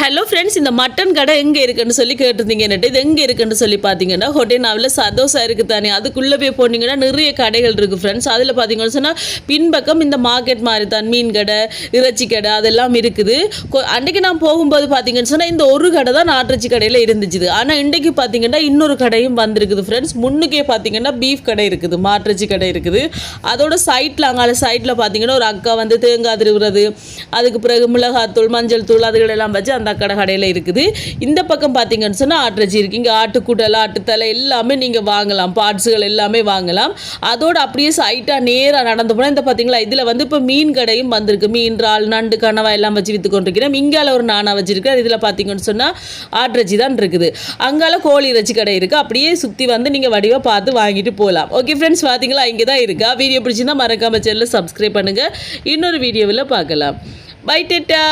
Hello friends இந்த mutton கடை எங்கே இருக்குன்னு சொல்லி கேட்டிருந்தீங்க என்னட்டு. இது எங்கே இருக்குன்னு சொல்லி பார்த்தீங்கன்னா ஹொட்டேனாவில் சதோசா இருக்குது தானே அதுக்குள்ளே போய் போனீங்கன்னா நிறைய கடைகள் இருக்குது ஃப்ரெண்ட்ஸ் அதில் பார்த்தீங்கன்னு சொன்னால் பின்பக்கம் இந்த மார்க்கெட் மாதிரி தான் மீன் கடை இறைச்சி கடை அதெல்லாம் இருக்குது. கொ- நான் போகும்போது பார்த்தீங்கன்னு சொன்னால் இந்த ஒரு கடை தான் நாட்டிறைச்சி கடையில் இருந்துச்சு ஆனால் இன்றைக்கு பார்த்தீங்கன்னா இன்னொரு கடையும் வந்திருக்குது ஃப்ரெண்ட்ஸ் முன்னுக்கே பார்த்தீங்கன்னா பீஃப் கடை இருக்குது மாட்டிறைச்சி கடை இருக்குது. அதோட சைட்டில் அங்கால சைட்டில் பார்த்தீங்கன்னா ஒரு அக்கா வந்து தேங்காய் திருவுறது அதுக்கு பிறகு மிளகாத்தூள் மஞ்சள் தூள் அதுகளெல்லாம் வச்சு அந்த கடை கடையில் இருக்குது. இந்த பக்கம் பார்த்தீங்கன்னு சொன்னால் ஆட்டிறைச்சி இருக்குது இங்கே ஆட்டுக்குடல் ஆட்டுத்தலை எல்லாமே நீங்கள் வாங்கலாம். பார்ட்ஸுகள் எல்லாமே வாங்கலாம். அதோடு அப்படியே சைட்டாக நேராக நடந்து போனால் இந்த பார்த்தீங்களா இதில் வந்து இப்போ மீன் கடையும் வந்திருக்கு. மீன் இறால் நண்டு கனவா எல்லாம் வச்சு விற்று கொண்டிருக்கிறேன். இங்கால ஒரு நானா வச்சுருக்கேன் இதில் பார்த்தீங்கன்னு சொன்னால் ஆட்டிறைச்சி தான் இருக்குது. அங்கால கோழி இறைச்சி கடை இருக்குது அப்படியே சுற்றி வந்து நீங்கள் வடிவாக பார்த்து வாங்கிட்டு போகலாம் ஓகே ஃப்ரெண்ட்ஸ் பார்த்தீங்களா இங்கே தான் இருக்கா? வீடியோ பிடிச்சிருந்தா மறக்காம சேனலில் சப்ஸ்கிரைப் பண்ணுங்கள் இன்னொரு வீடியோவில் பார்க்கலாம். By theta